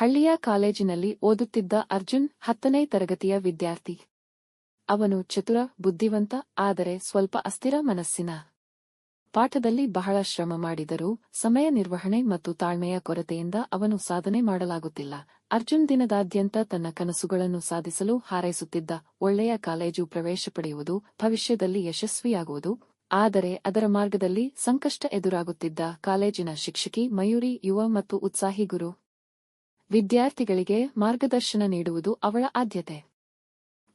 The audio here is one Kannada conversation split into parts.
ಹಳ್ಳಿಯ ಕಾಲೇಜಿನಲ್ಲಿ ಓದುತ್ತಿದ್ದ ಅರ್ಜುನ್ ಹತ್ತನೇ ತರಗತಿಯ ವಿದ್ಯಾರ್ಥಿ. ಅವನು ಚತುರ, ಬುದ್ಧಿವಂತ, ಆದರೆ ಸ್ವಲ್ಪ ಅಸ್ಥಿರ ಮನಸ್ಸಿನ. ಪಾಠದಲ್ಲಿ ಬಹಳ ಶ್ರಮ ಮಾಡಿದರೂ ಸಮಯ ನಿರ್ವಹಣೆ ಮತ್ತು ತಾಳ್ಮೆಯ ಕೊರತೆಯಿಂದ ಅವನು ಸಾಧನೆ ಮಾಡಲಾಗುತ್ತಿಲ್ಲ. ಅರ್ಜುನ್ ದಿನದಾದ್ಯಂತ ತನ್ನ ಕನಸುಗಳನ್ನು ಸಾಧಿಸಲು ಹಾರೈಸುತ್ತಿದ್ದ ಒಳ್ಳೆಯ ಕಾಲೇಜು ಪ್ರವೇಶ ಪಡೆಯುವುದು ಭವಿಷ್ಯದಲ್ಲಿ ಯಶಸ್ವಿಯಾಗುವುದು, ಆದರೆ ಅದರ ಮಾರ್ಗದಲ್ಲಿ ಸಂಕಷ್ಟ ಎದುರಾಗುತ್ತಿದ್ದ ಕಾಲೇಜಿನ ಶಿಕ್ಷಕಿ ಮಯೂರಿ, ಯುವ ಮತ್ತು ಉತ್ಸಾಹಿ ಗುರು ವಿದ್ಯಾರ್ಥಿಗಳಿಗೆ ಮಾರ್ಗದರ್ಶನ ನೀಡುವುದು ಅವಳ ಆದ್ಯತೆ.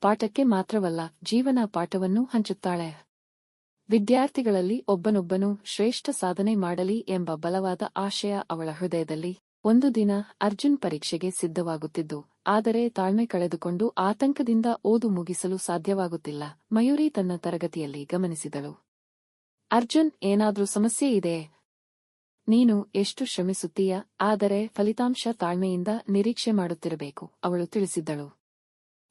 ಪಾಠಕ್ಕೆ ಮಾತ್ರವಲ್ಲ, ಜೀವನ ಪಾಠವನ್ನು ಹಂಚುತ್ತಾಳೆ. ವಿದ್ಯಾರ್ಥಿಗಳಲ್ಲಿ ಒಬ್ಬನೊಬ್ಬನು ಶ್ರೇಷ್ಠ ಸಾಧನೆ ಮಾಡಲಿ ಎಂಬ ಬಲವಾದ ಆಶಯ ಅವಳ ಹೃದಯದಲ್ಲಿ. ಒಂದು ದಿನ ಅರ್ಜುನ್ ಪರೀಕ್ಷೆಗೆ ಸಿದ್ಧವಾಗುತ್ತಿದ್ದು, ಆದರೆ ತಾಳ್ಮೆ ಕಳೆದುಕೊಂಡು ಆತಂಕದಿಂದ ಓದು ಮುಗಿಸಲು ಸಾಧ್ಯವಾಗುತ್ತಿಲ್ಲ. ಮಯೂರಿ ತನ್ನ ತರಗತಿಯಲ್ಲಿ ಗಮನಿಸಿದಳು. ಅರ್ಜುನ್, ಏನಾದ್ರೂ ಸಮಸ್ಯೆ ಇದೆಯೇ? ನೀನು ಎಷ್ಟು ಶ್ರಮಿಸುತ್ತೀಯ? ಆದರೆ ಫಲಿತಾಂಶ ತಾಳ್ಮೆಯಿಂದ ನಿರೀಕ್ಷೆ ಮಾಡುತ್ತಿರಬೇಕು, ಅವಳು ತಿಳಿಸಿದ್ದಳು.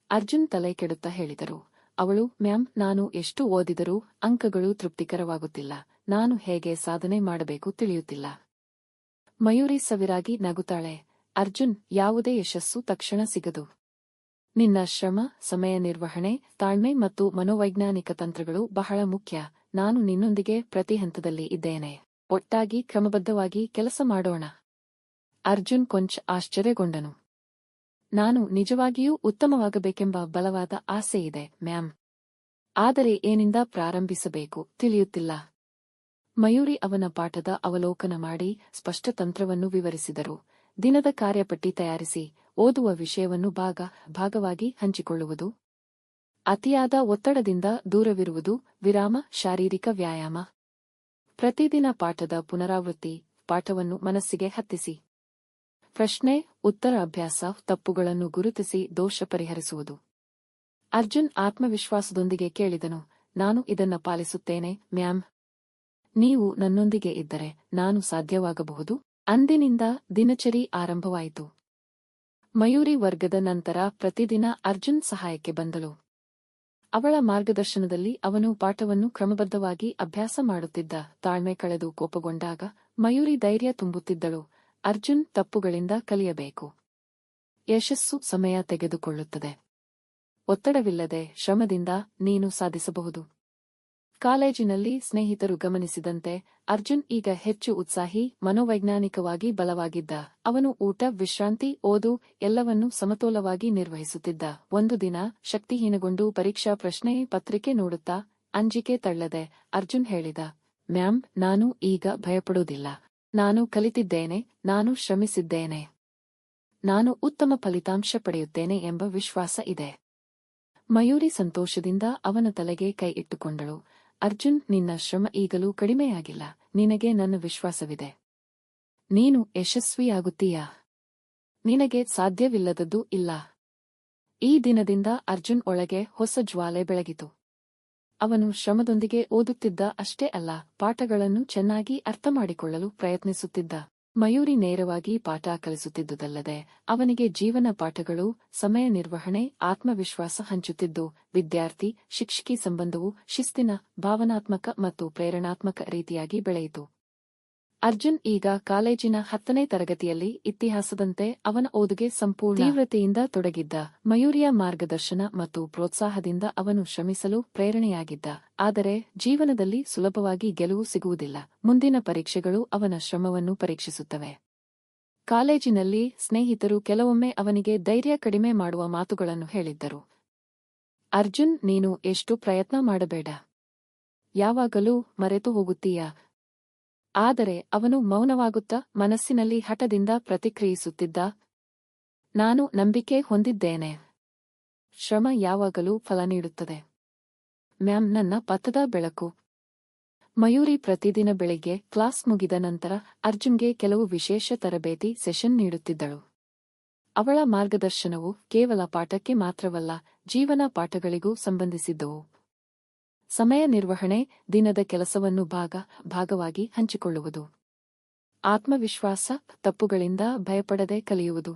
ಅರ್ಜುನ್ ತಲೆ ಕೆಡುತ್ತಾ ಹೇಳಿದರು. ಅವಳು, ಮ್ಯಾಮ್, ನಾನು ಎಷ್ಟು ಓದಿದರೂ ಅಂಕಗಳು ತೃಪ್ತಿಕರವಾಗುತ್ತಿಲ್ಲ. ನಾನು ಹೇಗೆ ಸಾಧನೆ ಮಾಡಬೇಕು ತಿಳಿಯುತ್ತಿಲ್ಲ. ಮಯೂರಿ ಸವಿರಾಗಿ ನಗುತ್ತಾಳೆ. ಅರ್ಜುನ್, ಯಾವುದೇ ಯಶಸ್ಸು ತಕ್ಷಣ ಸಿಗದು. ನಿನ್ನ ಶ್ರಮ, ಸಮಯ ನಿರ್ವಹಣೆ, ತಾಳ್ಮೆ ಮತ್ತು ಮನೋವೈಜ್ಞಾನಿಕ ತಂತ್ರಗಳು ಬಹಳ ಮುಖ್ಯ. ನಾನು ನಿನ್ನೊಂದಿಗೆ ಪ್ರತಿ ಹಂತದಲ್ಲಿ ಇದ್ದೇನೆ. ಒಟ್ಟಾಗಿ ಕ್ರಮಬದ್ಧವಾಗಿ ಕೆಲಸ ಮಾಡೋಣ. ಅರ್ಜುನ್ ಕೊಂಚ ಆಶ್ಚರ್ಯಗೊಂಡನು. ನಾನು ನಿಜವಾಗಿಯೂ ಉತ್ತಮವಾಗಬೇಕೆಂಬ ಬಲವಾದ ಆಸೆಯಿದೆ ಮ್ಯಾಮ್. ಆದರೆ ಏನಿಂದ ಪ್ರಾರಂಭಿಸಬೇಕು ತಿಳಿಯುತ್ತಿಲ್ಲ. ಮಯೂರಿ ಅವನ ಪಾಠದ ಅವಲೋಕನ ಮಾಡಿ ಸ್ಪಷ್ಟ ತಂತ್ರವನ್ನು ವಿವರಿಸಿದರು. ದಿನದ ಕಾರ್ಯಪಟ್ಟಿ ತಯಾರಿಸಿ, ಓದುವ ವಿಷಯವನ್ನು ಭಾಗ, ಭಾಗವಾಗಿ ಹಂಚಿಕೊಳ್ಳುವುದು. ಅತಿಯಾದ ಒತ್ತಡದಿಂದ ದೂರವಿರುವುದು ವಿರಾಮ, ಶಾರೀರಿಕ ವ್ಯಾಯಾಮ. ಪ್ರತಿದಿನ ಪಾಠದ ಪುನರಾವೃತ್ತಿ ಪಾಠವನ್ನು ಮನಸ್ಸಿಗೆ ಹತ್ತಿಸಿ. ಪ್ರಶ್ನೆ, ಉತ್ತರ ಅಭ್ಯಾಸ, ತಪ್ಪುಗಳನ್ನು ಗುರುತಿಸಿ ದೋಷ ಪರಿಹರಿಸುವುದು. ಅರ್ಜುನ್ ಆತ್ಮವಿಶ್ವಾಸದೊಂದಿಗೆ ಕೇಳಿದನು, ನಾನು ಇದನ್ನ ಪಾಲಿಸುತ್ತೇನೆ, ಮ್ಯಾಮ್. ನೀವು ನನ್ನೊಂದಿಗೆ ಇದ್ದರೆ ನಾನು ಸಾಧ್ಯವಾಗಬಹುದು? ಅಂದಿನಿಂದ ದಿನಚರಿ ಆರಂಭವಾಯಿತು. ಮಯೂರಿ ವರ್ಗದ ನಂತರ ಪ್ರತಿದಿನ ಅರ್ಜುನ್ ಸಹಾಯಕ್ಕೆ ಬಂದಳು. ಅವಳ ಮಾರ್ಗದರ್ಶನದಲ್ಲಿ ಅವನು ಪಾಠವನ್ನು ಕ್ರಮಬದ್ಧವಾಗಿ ಅಭ್ಯಾಸ ಮಾಡುತ್ತಿದ್ದ. ತಾಳ್ಮೆ ಕಳೆದು ಕೋಪಗೊಂಡಾಗ ಮಯೂರಿ ಧೈರ್ಯ ತುಂಬುತ್ತಿದ್ದಳು. ಅರ್ಜುನ್ ತಪ್ಪುಗಳಿಂದ ಕಲಿಯಬೇಕು. ಯಶಸ್ಸು ಸಮಯ ತೆಗೆದುಕೊಳ್ಳುತ್ತದೆ. ಒತ್ತಡವಿಲ್ಲದೆ ಶ್ರಮದಿಂದ ನೀನು ಸಾಧಿಸಬಹುದು. ಕಾಲೇಜಿನಲ್ಲಿ ಸ್ನೇಹಿತರು ಗಮನಿಸಿದಂತೆ ಅರ್ಜುನ್ ಈಗ ಹೆಚ್ಚು ಉತ್ಸಾಹಿ, ಮನೋವೈಜ್ಞಾನಿಕವಾಗಿ ಬಲವಾಗಿದ್ದ. ಅವನು ಊಟ, ವಿಶ್ರಾಂತಿ, ಓದು ಎಲ್ಲವನ್ನೂ ಸಮತೋಲವಾಗಿ ನಿರ್ವಹಿಸುತ್ತಿದ್ದ. ಒಂದು ದಿನ ಶಕ್ತಿಹೀನಗೊಂಡು ಪರೀಕ್ಷಾ ಪ್ರಶ್ನೆ ಪತ್ರಿಕೆ ನೋಡುತ್ತಾ ಅಂಜಿಕೆ ತಳ್ಳದೆ ಅರ್ಜುನ್ ಹೇಳಿದ, ಮ್ಯಾಮ್, ನಾನು ಈಗ ಭಯಪಡುವುದಿಲ್ಲ. ನಾನು ಕಲಿತಿದ್ದೇನೆ, ನಾನು ಶ್ರಮಿಸಿದ್ದೇನೆ. ನಾನು ಉತ್ತಮ ಫಲಿತಾಂಶ ಪಡೆಯುತ್ತೇನೆ ಎಂಬ ವಿಶ್ವಾಸ ಇದೆ ಮಯೂರಿ ಸಂತೋಷದಿಂದ ಅವನ ತಲೆಗೆ ಕೈ ಇಟ್ಟುಕೊಂಡಳು. ಅರ್ಜುನ್, ನಿನ್ನ ಶ್ರಮ ಈಗಲೂ ಕಡಿಮೆಯಾಗಿಲ್ಲ. ನಿನಗೆ ನನ್ನ ವಿಶ್ವಾಸವಿದೆ. ನೀನು ಯಶಸ್ವಿಯಾಗುತ್ತೀಯಾ? ನಿನಗೆ ಸಾಧ್ಯವಿಲ್ಲದದ್ದು ಇಲ್ಲ. ಈ ದಿನದಿಂದ ಅರ್ಜುನ್ ಒಳಗೆ ಹೊಸ ಜ್ವಾಲೆ ಬೆಳಗಿತು. ಅವನು ಶ್ರಮದೊಂದಿಗೆ ಓದುತ್ತಿದ್ದ ಅಷ್ಟೇ ಅಲ್ಲ, ಪಾಠಗಳನ್ನು ಚೆನ್ನಾಗಿ ಅರ್ಥಮಾಡಿಕೊಳ್ಳಲು ಪ್ರಯತ್ನಿಸುತ್ತಿದ್ದ. ಮಯೂರಿ ನೇರವಾಗಿ ಪಾಠ ಕಲಿಸುತ್ತಿದ್ದುದಲ್ಲದೆ ಅವನಿಗೆ ಜೀವನ ಪಾಠಗಳು, ಸಮಯ ನಿರ್ವಹಣೆ, ಆತ್ಮವಿಶ್ವಾಸ ಹಂಚುತ್ತಿದ್ದು, ವಿದ್ಯಾರ್ಥಿ, ಶಿಕ್ಷಕಿ ಸಂಬಂಧವು ಶಿಸ್ತಿನ, ಭಾವನಾತ್ಮಕ ಮತ್ತು ಪ್ರೇರಣಾತ್ಮಕ ರೀತಿಯಾಗಿ ಬೆಳೆಯಿತು. ಅರ್ಜುನ್ ಈಗ ಕಾಲೇಜಿನ ಹತ್ತನೇ ತರಗತಿಯಲ್ಲಿ ಇತಿಹಾಸದಂತೆ ಅವನ ಓದುಗೆ ಸಂಪೂರ್ಣ ತೀವ್ರತೆಯಿಂದ ತೊಡಗಿದ್ದ. ಮಯೂರಿಯ ಮಾರ್ಗದರ್ಶನ ಮತ್ತು ಪ್ರೋತ್ಸಾಹದಿಂದ ಅವನು ಶ್ರಮಿಸಲು ಪ್ರೇರಣೆಯಾಗಿದ್ದ. ಆದರೆ ಜೀವನದಲ್ಲಿ ಸುಲಭವಾಗಿ ಗೆಲುವು ಸಿಗುವುದಿಲ್ಲ. ಮುಂದಿನ ಪರೀಕ್ಷೆಗಳು ಅವನ ಶ್ರಮವನ್ನು ಪರೀಕ್ಷಿಸುತ್ತವೆ. ಕಾಲೇಜಿನಲ್ಲಿ ಸ್ನೇಹಿತರು ಕೆಲವೊಮ್ಮೆ ಅವನಿಗೆ ಧೈರ್ಯ ಕಡಿಮೆ ಮಾಡುವ ಮಾತುಗಳನ್ನು ಹೇಳಿದ್ದರು. ಅರ್ಜುನ್ ನೀನು ಎಷ್ಟು ಪ್ರಯತ್ನ ಮಾಡಬೇಡ. ಯಾವಾಗಲೂ ಮರೆತು ಹೋಗುತ್ತೀಯಾ ಆದರೆ ಅವನು ಮೌನವಾಗುತ್ತಾ ಮನಸ್ಸಿನಲ್ಲಿ ಹಠದಿಂದ ಪ್ರತಿಕ್ರಿಯಿಸುತ್ತಿದ್ದ, ನಾನು ನಂಬಿಕೆ ಹೊಂದಿದ್ದೇನೆ. ಶ್ರಮ ಯಾವಾಗಲೂ ಫಲ ನೀಡುತ್ತದೆ. ಮ್ಯಾಮ್, ನನ್ನ ಪಥದ ಬೆಳಕು. ಮಯೂರಿ ಪ್ರತಿದಿನ ಬೆಳಿಗ್ಗೆ ಕ್ಲಾಸ್ ಮುಗಿದ ನಂತರ ಅರ್ಜುನ್ಗೆ ಕೆಲವು ವಿಶೇಷ ತರಬೇತಿ ಸೆಷನ್ ನೀಡುತ್ತಿದ್ದಳು. ಅವಳ ಮಾರ್ಗದರ್ಶನವು ಕೇವಲ ಪಾಠಕ್ಕೆ ಮಾತ್ರವಲ್ಲ, ಜೀವನ ಪಾಠಗಳಿಗೂ ಸಂಬಂಧಿಸಿದ್ದವು. ಸಮಯ ನಿರ್ವಹಣೆ ದಿನದ ಕೆಲಸವನ್ನು ಭಾಗ, ಭಾಗವಾಗಿ ಹಂಚಿಕೊಳ್ಳುವುದು. ಆತ್ಮವಿಶ್ವಾಸ ತಪ್ಪುಗಳಿಂದ ಭಯಪಡದೆ ಕಲಿಯುವುದು.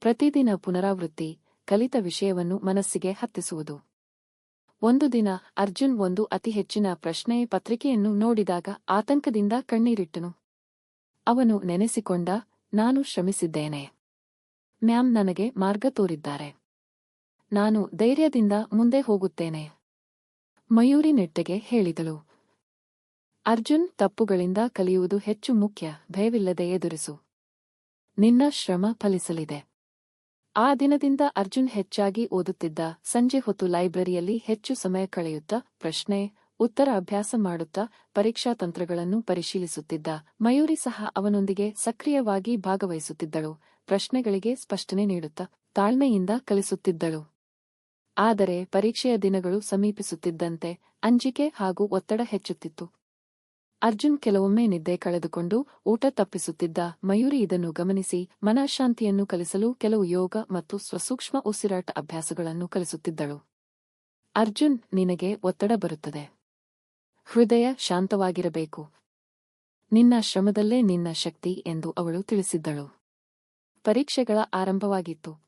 ಪ್ರತಿದಿನ ಪುನರಾವೃತ್ತಿ, ಕಲಿತ ವಿಷಯವನ್ನು ಮನಸ್ಸಿಗೆ ಹತ್ತಿಸುವುದು. ಒಂದು ದಿನ ಅರ್ಜುನ್ ಒಂದು ಅತಿ ಹೆಚ್ಚಿನ ಪ್ರಶ್ನೆ ಪತ್ರಿಕೆಯನ್ನು ನೋಡಿದಾಗ ಆತಂಕದಿಂದ ಕಣ್ಣೀರಿಟ್ಟನು. ಅವನು ನೆನೆಸಿಕೊಂಡ, ನಾನು ಶ್ರಮಿಸಿದ್ದೇನೆ. ಮ್ಯಾಮ್ ನನಗೆ ಮಾರ್ಗ ತೋರಿದ್ದಾರೆ. ನಾನು ಧೈರ್ಯದಿಂದ ಮುಂದೆ ಹೋಗುತ್ತೇನೆ. ಮಯೂರಿ ನೆಟ್ಟಗೆ ಹೇಳಿದಳು. ಅರ್ಜುನ್ ತಪ್ಪುಗಳಿಂದ ಕಲಿಯುವುದು ಹೆಚ್ಚು ಮುಖ್ಯ, ಭಯವಿಲ್ಲದೆ ಎದುರಿಸು. ನಿನ್ನ ಶ್ರಮ ಫಲಿಸಲಿದೆ. ಆ ದಿನದಿಂದ ಅರ್ಜುನ್ ಹೆಚ್ಚಾಗಿ ಓದುತ್ತಿದ್ದ, ಸಂಜೆ ಹೊತ್ತು ಲೈಬ್ರರಿಯಲ್ಲಿ ಹೆಚ್ಚು ಸಮಯ ಕಳೆಯುತ್ತಾ, ಪ್ರಶ್ನೆ, ಉತ್ತರ ಅಭ್ಯಾಸ ಮಾಡುತ್ತಾ, ಪರೀಕ್ಷಾ ತಂತ್ರಗಳನ್ನು ಪರಿಶೀಲಿಸುತ್ತಿದ್ದ, ಮಯೂರಿ ಸಹ ಅವನೊಂದಿಗೆ ಸಕ್ರಿಯವಾಗಿ ಭಾಗವಹಿಸುತ್ತಿದ್ದಳು. ಪ್ರಶ್ನೆಗಳಿಗೆ ಸ್ಪಷ್ಟನೆ ನೀಡುತ್ತಾ, ತಾಳ್ಮೆಯಿಂದ ಕಲಿಸುತ್ತಿದ್ದಳು. ಆದರೆ ಪರೀಕ್ಷೆಯ ದಿನಗಳು ಸಮೀಪಿಸುತ್ತಿದ್ದಂತೆ ಅಂಜಿಕೆ ಹಾಗೂ ಒತ್ತಡ ಹೆಚ್ಚುತ್ತಿತ್ತು. ಅರ್ಜುನ್ ಕೆಲವೊಮ್ಮೆ ನಿದ್ದೆ ಕಳೆದುಕೊಂಡು ಊಟ ತಪ್ಪಿಸುತ್ತಿದ್ದ ಮಯೂರಿ ಇದನ್ನು ಗಮನಿಸಿ ಮನಃಶಾಂತಿಯನ್ನು ಕಲಿಸಲು ಕೆಲವು ಯೋಗ ಮತ್ತು ಸ್ವಸೂಕ್ಷ್ಮ ಉಸಿರಾಟ ಅಭ್ಯಾಸಗಳನ್ನು ಕಲಿಸುತ್ತಿದ್ದಳು. ಅರ್ಜುನ್, ನಿನಗೆ ಒತ್ತಡ ಬರುತ್ತದೆ. ಹೃದಯ ಶಾಂತವಾಗಿರಬೇಕು. ನಿನ್ನ ಶ್ರಮದಲ್ಲೇ ನಿನ್ನ ಶಕ್ತಿ ಎಂದು ಅವಳು ತಿಳಿಸಿದ್ದಳು. ಪರೀಕ್ಷೆಗಳ ಆರಂಭವಾಗಿತ್ತು.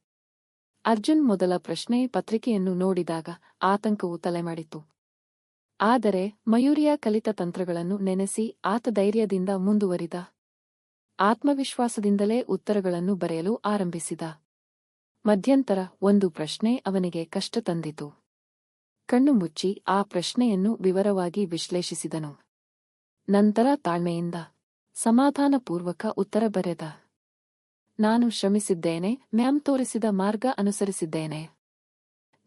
ಅರ್ಜುನ್ ಮೊದಲ ಪ್ರಶ್ನೆ ಪತ್ರಿಕೆಯನ್ನು ನೋಡಿದಾಗ ಆತಂಕವು ತಲೆಮಾಡಿತು ಆದರೆ ಮಯೂರಿಯ ಕಲಿತ ತಂತ್ರಗಳನ್ನು ನೆನೆಸಿ ಆತ ಧೈರ್ಯದಿಂದ ಮುಂದುವರಿದ. ಆತ್ಮವಿಶ್ವಾಸದಿಂದಲೇ ಉತ್ತರಗಳನ್ನು ಬರೆಯಲು ಆರಂಭಿಸಿದ. ಮಧ್ಯಂತರ ಒಂದು ಪ್ರಶ್ನೆ ಅವನಿಗೆ ಕಷ್ಟ ತಂದಿತು. ಕಣ್ಣು ಮುಚ್ಚಿ ಆ ಪ್ರಶ್ನೆಯನ್ನು ವಿವರವಾಗಿ ವಿಶ್ಲೇಷಿಸಿದನು. ನಂತರ ತಾಳ್ಮೆಯಿಂದ, ಸಮಾಧಾನಪೂರ್ವಕ ಉತ್ತರ ಬರೆದ. ನಾನು ಶ್ರಮಿಸಿದ್ದೇನೆ, ಮ್ಯಾಮ್ ತೋರಿಸಿದ ಮಾರ್ಗ ಅನುಸರಿಸಿದ್ದೇನೆ.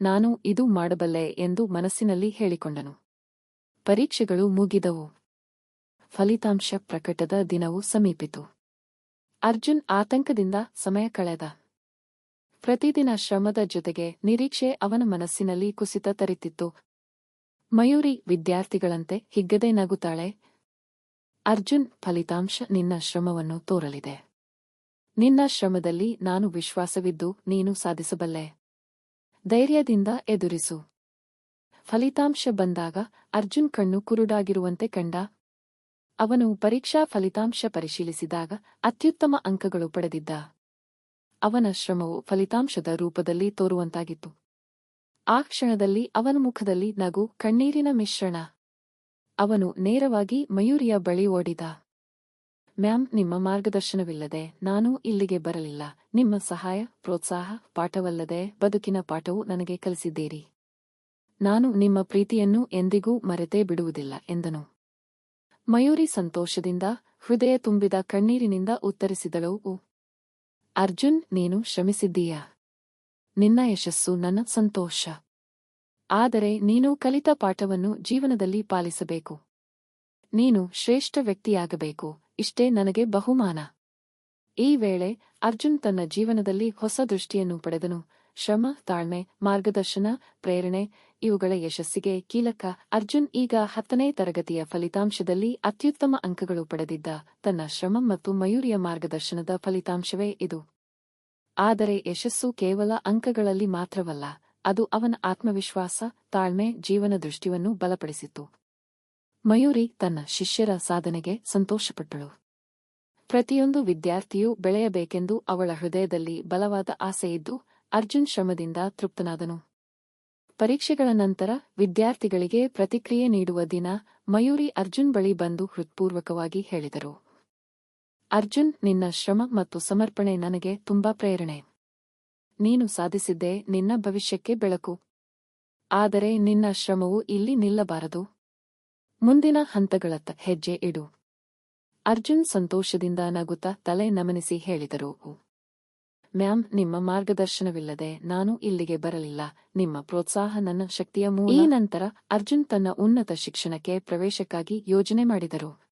ನಾನು ಇದು ಮಾಡಬಲ್ಲೆ ಎಂದು ಮನಸ್ಸಿನಲ್ಲಿ ಹೇಳಿಕೊಂಡನು. ಪರೀಕ್ಷೆಗಳು ಮುಗಿದವು. ಫಲಿತಾಂಶ ಪ್ರಕಟದ ದಿನವು ಸಮೀಪಿತು. ಅರ್ಜುನ್ ಆತಂಕದಿಂದ ಸಮಯ ಕಳೆದ. ಪ್ರತಿದಿನ ಶ್ರಮದ ಜೊತೆಗೆ ನಿರೀಕ್ಷೆ ಅವನ ಮನಸ್ಸಿನಲ್ಲಿ ಕುಸಿತ ತರಿತಿತ್ತು. ಮಯೂರಿ ವಿದ್ಯಾರ್ಥಿಗಳಂತೆ ಹಿಗ್ಗದೆ ನಗುತ್ತಾಳೆ. ಅರ್ಜುನ್ ಫಲಿತಾಂಶ ನಿನ್ನ ಶ್ರಮವನ್ನು ತೋರಲಿದೆ. ನಿನ್ನ ಶ್ರಮದಲ್ಲಿ ನಾನು ವಿಶ್ವಾಸವಿದ್ದು ನೀನು ಸಾಧಿಸಬಲ್ಲೆ. ಧೈರ್ಯದಿಂದ ಎದುರಿಸು. ಫಲಿತಾಂಶ ಬಂದಾಗ ಅರ್ಜುನ್ ಕಣ್ಣು ಕುರುಡಾಗಿರುವಂತೆ ಕಂಡ. ಅವನು ಪರೀಕ್ಷಾ ಫಲಿತಾಂಶ ಪರಿಶೀಲಿಸಿದಾಗ ಅತ್ಯುತ್ತಮ ಅಂಕಗಳು ಪಡೆದಿದ್ದ. ಅವನ ಶ್ರಮವು ಫಲಿತಾಂಶದ ರೂಪದಲ್ಲಿ ತೋರುವಂತಾಗಿತ್ತು. ಆ ಕ್ಷಣದಲ್ಲಿ ಅವನ ಮುಖದಲ್ಲಿ ನಗು ಕಣ್ಣೀರಿನ ಮಿಶ್ರಣ. ಅವನು ನೇರವಾಗಿ ಮಯೂರಿಯ ಬಳಿ ಓಡಿದ. ಮ್ಯಾಮ್, ನಿಮ್ಮ ಮಾರ್ಗದರ್ಶನವಿಲ್ಲದೆ ನಾನು ಇಲ್ಲಿಗೆ ಬರಲಿಲ್ಲ. ನಿಮ್ಮ ಸಹಾಯ, ಪ್ರೋತ್ಸಾಹ, ಪಾಠವಲ್ಲದೆ ಬದುಕಿನ ಪಾಠವು ನನಗೆ ಕಲಿಸಿದ್ದೀರಿ. ನಾನು ನಿಮ್ಮ ಪ್ರೀತಿಯನ್ನು ಎಂದಿಗೂ ಮರೆತೇ ಬಿಡುವುದಿಲ್ಲ, ಎಂದನು. ಮಯೂರಿ ಸಂತೋಷದಿಂದ, ಹೃದಯ ತುಂಬಿದ ಕಣ್ಣೀರಿನಿಂದ ಉತ್ತರಿಸಿದಳು "ಉ. ಅರ್ಜುನ್, ನೀನು ಶ್ರಮಿಸಿದ್ದೀಯಾ. ನಿನ್ನ ಯಶಸ್ಸು ನನ್ನ ಸಂತೋಷ. ಆದರೆ ನೀನು ಕಲಿತ ಪಾಠವನ್ನು ಜೀವನದಲ್ಲಿ ಪಾಲಿಸಬೇಕು. ನೀನು ಶ್ರೇಷ್ಠ ವ್ಯಕ್ತಿಯಾಗಬೇಕು. ಇಷ್ಟೇ ನನಗೆ ಬಹುಮಾನ. ಈ ವೇಳೆ ಅರ್ಜುನ್ ತನ್ನ ಜೀವನದಲ್ಲಿ ಹೊಸ ದೃಷ್ಟಿಯನ್ನು ಪಡೆದನು. ಶ್ರಮ, ತಾಳ್ಮೆ, ಮಾರ್ಗದರ್ಶನ, ಪ್ರೇರಣೆ ಇವುಗಳ ಯಶಸ್ಸಿಗೆ ಕೀಲಕ ಅರ್ಜುನ್ ಈಗ ಹತ್ತನೇ ತರಗತಿಯ ಫಲಿತಾಂಶದಲ್ಲಿ ಅತ್ಯುತ್ತಮ ಅಂಕಗಳು ಪಡೆದಿದ್ದ. ತನ್ನ ಶ್ರಮ ಮತ್ತು ಮಯೂರಿಯ ಮಾರ್ಗದರ್ಶನದ ಫಲಿತಾಂಶವೇ ಇದು. ಆದರೆ ಯಶಸ್ಸು ಕೇವಲ ಅಂಕಗಳಲ್ಲಿ ಮಾತ್ರವಲ್ಲ, ಅದು ಅವನ ಆತ್ಮವಿಶ್ವಾಸ, ತಾಳ್ಮೆ, ಜೀವನ ದೃಷ್ಟಿಯನ್ನು ಬಲಪಡಿಸಿತು ಮಯೂರಿ ತನ್ನ ಶಿಷ್ಯರ ಸಾಧನೆಗೆ ಸಂತೋಷಪಟ್ಟಳು. ಪ್ರತಿಯೊಂದು ವಿದ್ಯಾರ್ಥಿಯೂ ಬೆಳೆಯಬೇಕೆಂದು ಅವಳ ಹೃದಯದಲ್ಲಿ ಬಲವಾದ ಆಸೆಯಿದ್ದು ಅರ್ಜುನ್ ಶ್ರಮದಿಂದ ತೃಪ್ತನಾದನು. ಪರೀಕ್ಷೆಗಳ ನಂತರ ವಿದ್ಯಾರ್ಥಿಗಳಿಗೆ ಪ್ರತಿಕ್ರಿಯೆ ನೀಡುವ ದಿನ ಮಯೂರಿ ಅರ್ಜುನ್ ಬಳಿ ಬಂದು ಹೃತ್ಪೂರ್ವಕವಾಗಿ ಹೇಳಿದರು. ಅರ್ಜುನ್, ನಿನ್ನ ಶ್ರಮ ಮತ್ತು ಸಮರ್ಪಣೆ ನನಗೆ ತುಂಬಾ ಪ್ರೇರಣೆ. ನೀನು ಸಾಧಿಸಿದ್ದೇ ನಿನ್ನ ಭವಿಷ್ಯಕ್ಕೆ ಬೆಳಕು. ಆದರೆ ನಿನ್ನ ಶ್ರಮವು ಇಲ್ಲಿ ನಿಲ್ಲಬಾರದು. ಮುಂದಿನ ಹಂತಗಳತ್ತ ಹೆಜ್ಜೆ ಇಡು. ಅರ್ಜುನ್ ಸಂತೋಷದಿಂದ ನಗುತ್ತಾ ತಲೆ ನಮನಿಸಿ ಹೇಳಿದರು ಮ್ಯಾಮ್, ನಿಮ್ಮ ಮಾರ್ಗದರ್ಶನವಿಲ್ಲದೆ ನಾನು ಇಲ್ಲಿಗೆ ಬರಲಿಲ್ಲ. ನಿಮ್ಮ ಪ್ರೋತ್ಸಾಹ ನನ್ನ ಶಕ್ತಿಯ ಮೂಲ. ಈ ನಂತರ ಅರ್ಜುನ್ ತನ್ನ ಉನ್ನತ ಶಿಕ್ಷಣಕ್ಕೆ ಪ್ರವೇಶಕ್ಕಾಗಿ ಯೋಜನೆ ಮಾಡಿದರು.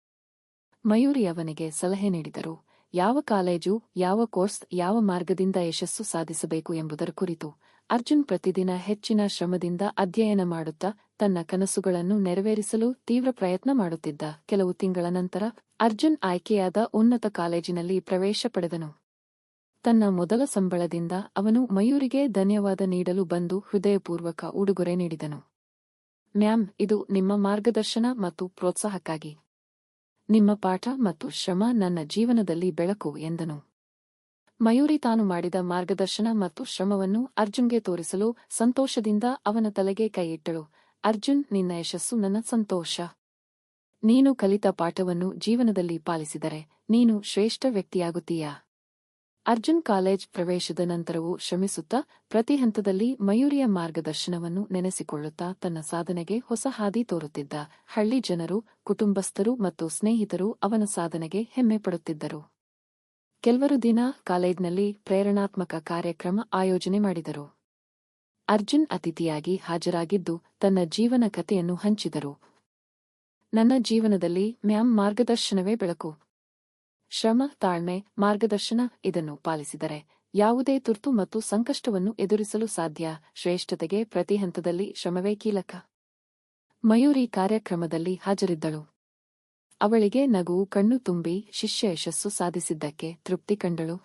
ಮಯೂರಿ ಅವನಿಗೆ ಸಲಹೆ ನೀಡಿದರು, ಯಾವ ಕಾಲೇಜು, ಯಾವ ಕೋರ್ಸ್, ಯಾವ ಮಾರ್ಗದಿಂದ ಯಶಸ್ಸು ಸಾಧಿಸಬೇಕು ಎಂಬುದರ ಕುರಿತು? ಅರ್ಜುನ್ ಪ್ರತಿದಿನ ಹೆಚ್ಚಿನ ಶ್ರಮದಿಂದ ಅಧ್ಯಯನ ಮಾಡುತ್ತಾ ತನ್ನ ಕನಸುಗಳನ್ನು ನೆರವೇರಿಸಲು ತೀವ್ರ ಪ್ರಯತ್ನ ಮಾಡುತ್ತಿದ್ದ. ಕೆಲವು ತಿಂಗಳ ನಂತರ ಅರ್ಜುನ್ ಆಯ್ಕೆಯಾದ ಉನ್ನತ ಕಾಲೇಜಿನಲ್ಲಿ ಪ್ರವೇಶ ಪಡೆದನು. ತನ್ನ ಮೊದಲ ಸಂಬಳದಿಂದ ಅವನು ಮಯೂರಿಗೆ ಧನ್ಯವಾದ ನೀಡಲು ಬಂದು ಹೃದಯಪೂರ್ವಕ ಉಡುಗೊರೆ ನೀಡಿದನು. ಮ್ಯಾಮ್, ಇದು ನಿಮ್ಮ ಮಾರ್ಗದರ್ಶನ ಮತ್ತು ಪ್ರೋತ್ಸಾಹಕ್ಕಾಗಿ. ನಿಮ್ಮ ಪಾಠ ಮತ್ತು ಶ್ರಮ ನನ್ನ ಜೀವನದಲ್ಲಿ ಬೆಳಕು, ಎಂದನು. ಮಯೂರಿ ತಾನು ಮಾಡಿದ ಮಾರ್ಗದರ್ಶನ ಮತ್ತು ಶ್ರಮವನ್ನು ಅರ್ಜುನ್ಗೆ ತೋರಿಸಲು ಸಂತೋಷದಿಂದ ಅವನ ತಲೆಗೆ ಕೈಯಿಟ್ಟಳು. ಅರ್ಜುನ್, ನಿನ್ನ ಯಶಸ್ಸು ನನ್ನ ಸಂತೋಷ. ನೀನು ಕಲಿತ ಪಾಠವನ್ನು ಜೀವನದಲ್ಲಿ ಪಾಲಿಸಿದರೆ ನೀನು ಶ್ರೇಷ್ಠ ವ್ಯಕ್ತಿಯಾಗುತ್ತೀಯಾ? ಅರ್ಜುನ್ ಕಾಲೇಜ್ ಪ್ರವೇಶದ ನಂತರವೂ ಶ್ರಮಿಸುತ್ತಾ ಪ್ರತಿ ಹಂತದಲ್ಲಿ ಮಯೂರಿಯ ಮಾರ್ಗದರ್ಶನವನ್ನು ನೆನೆಸಿಕೊಳ್ಳುತ್ತಾ ತನ್ನ ಸಾಧನೆಗೆ ಹೊಸ ಹಾದಿ ತೋರುತ್ತಿದ್ದ. ಹಳ್ಳಿ ಜನರು, ಕುಟುಂಬಸ್ಥರು ಮತ್ತು ಸ್ನೇಹಿತರು ಅವನ ಸಾಧನೆಗೆ ಹೆಮ್ಮೆ ಪಡುತ್ತಿದ್ದರು. ಕೆಲವರು ದಿನ ಕಾಲೇಜ್ನಲ್ಲಿ ಪ್ರೇರಣಾತ್ಮಕ ಕಾರ್ಯಕ್ರಮ ಆಯೋಜನೆ ಮಾಡಿದರು. ಅರ್ಜುನ್ ಅತಿಥಿಯಾಗಿ ಹಾಜರಾಗಿದ್ದು ತನ್ನ ಜೀವನ ಕಥೆಯನ್ನು ಹಂಚಿದರು. ನನ್ನ ಜೀವನದಲ್ಲಿ ಮ್ಯಾಮ್ ಮಾರ್ಗದರ್ಶನವೇ ಬೆಳಕು. ಶ್ರಮ, ತಾಳ್ಮೆ, ಮಾರ್ಗದರ್ಶನ ಇದನ್ನು ಪಾಲಿಸಿದರೆ ಯಾವುದೇ ತುರ್ತು ಮತ್ತು ಸಂಕಷ್ಟವನ್ನು ಎದುರಿಸಲು ಸಾಧ್ಯ. ಶ್ರೇಷ್ಠತೆಗೆ ಪ್ರತಿ ಹಂತದಲ್ಲಿ ಶ್ರಮವೇ ಕೀಲಕ. ಮಯೂರಿ ಕಾರ್ಯಕ್ರಮದಲ್ಲಿ ಹಾಜರಿದ್ದಳು. ಅವಳಿಗೆ ನಗುವು ಕಣ್ಣು ತುಂಬಿ ಶಿಷ್ಯ ಯಶಸ್ಸು ಸಾಧಿಸಿದ್ದಕ್ಕೆ ತೃಪ್ತಿ ಕಂಡಳು.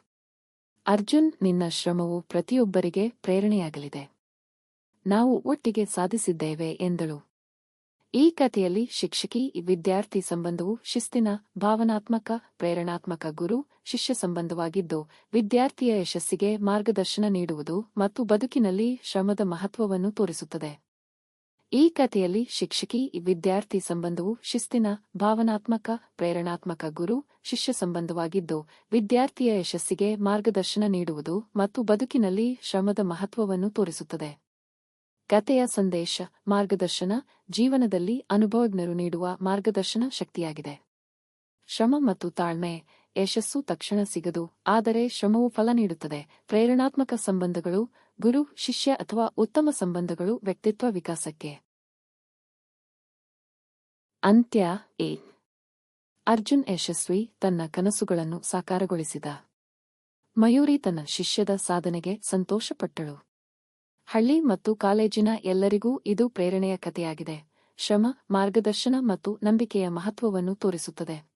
ಅರ್ಜುನ್ ನಿನ್ನ ಶ್ರಮವು ಪ್ರತಿಯೊಬ್ಬರಿಗೆ ಪ್ರೇರಣೆಯಾಗಲಿದೆ. ನಾವು ಒಟ್ಟಿಗೆ ಸಾಧಿಸಿದ್ದೇವೆ ಎಂದಳು. ಈ ಕಥೆಯಲ್ಲಿ ಶಿಕ್ಷಕಿ, ವಿದ್ಯಾರ್ಥಿ ಸಂಬಂಧವು ಶಿಸ್ತಿನ, ಭಾವನಾತ್ಮಕ, ಪ್ರೇರಣಾತ್ಮಕ ಗುರು, ಶಿಷ್ಯ ಸಂಬಂಧವಾಗಿದ್ದು, ವಿದ್ಯಾರ್ಥಿಯ ಯಶಸ್ಸಿಗೆ ಮಾರ್ಗದರ್ಶನ ನೀಡುವುದು ಮತ್ತು ಬದುಕಿನಲ್ಲಿ ಶ್ರಮದ ಮಹತ್ವವನ್ನು ತೋರಿಸುತ್ತದೆ. ಈ ಕಥೆಯಲ್ಲಿ ಶಿಕ್ಷಕಿ, ವಿದ್ಯಾರ್ಥಿ ಸಂಬಂಧವು ಶಿಸ್ತಿನ, ಭಾವನಾತ್ಮಕ, ಪ್ರೇರಣಾತ್ಮಕ ಗುರು, ಶಿಷ್ಯ ಸಂಬಂಧವಾಗಿದ್ದು, ವಿದ್ಯಾರ್ಥಿಯ ಯಶಸ್ಸಿಗೆ ಮಾರ್ಗದರ್ಶನ ನೀಡುವುದು ಮತ್ತು ಬದುಕಿನಲ್ಲಿ ಶ್ರಮದ ಮಹತ್ವವನ್ನು ತೋರಿಸುತ್ತದೆ. ಕಥೆಯ ಸಂದೇಶ, ಮಾರ್ಗದರ್ಶನ, ಜೀವನದಲ್ಲಿ ಅನುಭವಜ್ಞರು ನೀಡುವ ಮಾರ್ಗದರ್ಶನ ಶಕ್ತಿಯಾಗಿದೆ. ಶ್ರಮ ಮತ್ತು ತಾಳ್ಮೆ, ಯಶಸ್ಸು ತಕ್ಷಣ ಸಿಗದು, ಆದರೆ ಶ್ರಮವು ಫಲ ನೀಡುತ್ತದೆ. ಪ್ರೇರಣಾತ್ಮಕ ಸಂಬಂಧಗಳು, ಗುರು, ಶಿಷ್ಯ ಅಥವಾ ಉತ್ತಮ ಸಂಬಂಧಗಳು ವ್ಯಕ್ತಿತ್ವ ವಿಕಾಸಕ್ಕೆ. ಅಂತ್ಯ ಎ. ಅರ್ಜುನ್ ಯಶಸ್ವಿ ತನ್ನ ಕನಸುಗಳನ್ನು ಸಾಕಾರಗೊಳಿಸಿದ. ಮಯೂರಿ ತನ್ನ ಶಿಷ್ಯದ ಸಾಧನೆಗೆ ಸಂತೋಷಪಟ್ಟಳು. ಹಳ್ಳಿ ಮತ್ತು ಕಾಲೇಜಿನ ಎಲ್ಲರಿಗೂ ಇದು ಪ್ರೇರಣೆಯ ಕಥೆಯಾಗಿದೆ. ಶ್ರಮ ಮಾರ್ಗದರ್ಶನ ಮತ್ತು ನಂಬಿಕೆಯ ಮಹತ್ವವನ್ನು ತೋರಿಸುತ್ತದೆ.